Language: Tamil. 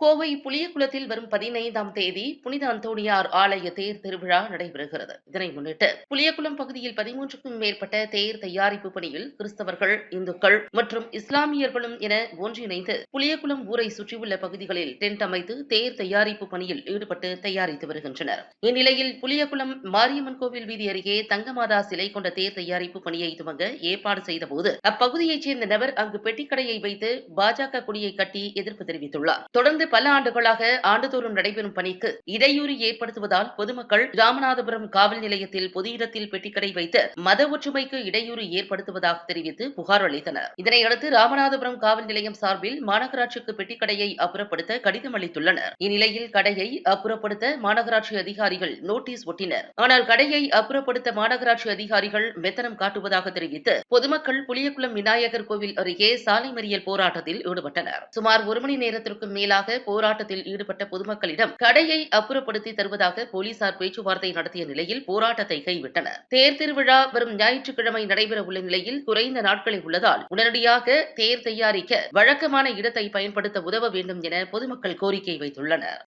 கோவை புளியகுளத்தில் வரும் பதினைந்தாம் தேதி புனித அந்தோணியார் ஆலய தேர் திருவிழா நடைபெறுகிறது. இதனை முன்னிட்டு புளியகுளம் பகுதியில் பதிமூன்றுக்கும் மேற்பட்ட தேர் தயாரிப்பு பணியில் கிறிஸ்தவர்கள் இந்துக்கள் மற்றும் இஸ்லாமியர்களும் என ஒன்றிணைந்து புளியகுளம் ஊரை சுற்றியுள்ள பகுதிகளில் டென்ட் அமைத்து தேர் தயாரிப்பு பணியில் ஈடுபட்டு தயாரித்து வருகின்றனர். இந்நிலையில் புளியகுளம் மாரியம்மன் கோவில் வீதி அருகே தங்கமாதா சிலை கொண்ட தேர் தயாரிப்பு பணியை துவங்க ஏற்பாடு செய்தபோது அப்பகுதியைச் சேர்ந்த நபர் அங்கு பெட்டிக்கடையை வைத்து பாஜக கொடியை கட்டி எதிர்ப்பு தெரிவித்துள்ளார். தொடர்ந்து பல ஆண்டுகளாக ஆண்டுதோறும் நடைபெறும் பணிக்கு இடையூறு ஏற்படுத்துவதால் பொதுமக்கள் ராமநாதபுரம் காவல் நிலையத்தில் பொது இடத்தில் பெட்டிக்கடை வைத்து மத ஒற்றுமைக்கு இடையூறு ஏற்படுத்துவதாக தெரிவித்து புகார் அளித்தனர். இதனையடுத்து ராமநாதபுரம் காவல் நிலையம் சார்பில் மாநகராட்சிக்கு பெட்டிக்கடையை அப்புறப்படுத்த கடிதம் அளித்துள்ளனர். இந்நிலையில் கடையை அப்புறப்படுத்த மாநகராட்சி அதிகாரிகள் நோட்டீஸ் ஒட்டினர். ஆனால் கடையை அப்புறப்படுத்த மாநகராட்சி அதிகாரிகள் மெத்தனம் காட்டுவதாக தெரிவித்து பொதுமக்கள் புளியகுளம் விநாயகர் கோவில் அருகே சாலை மறியல் போராட்டத்தில் ஈடுபட்டனர். சுமார் ஒரு மணி நேரத்திற்கும் மேலாக போராட்டத்தில் ஈடுபட்ட பொதுமக்களிடம் கடையை அப்புறப்படுத்தி தருவதாக போலீசார் பேச்சுவார்த்தை நடத்திய நிலையில் போராட்டத்தை கைவிட்டனர். தேர் திருவிழா வரும் ஞாயிற்றுக்கிழமை நடைபெற உள்ள நிலையில் குறைந்த நாட்களே உள்ளதால் உடனடியாக தேர் தயாரிக்க வழக்கமான இடத்தை பயன்படுத்த உதவ வேண்டும் என பொதுமக்கள் கோரிக்கை வைத்துள்ளனர்.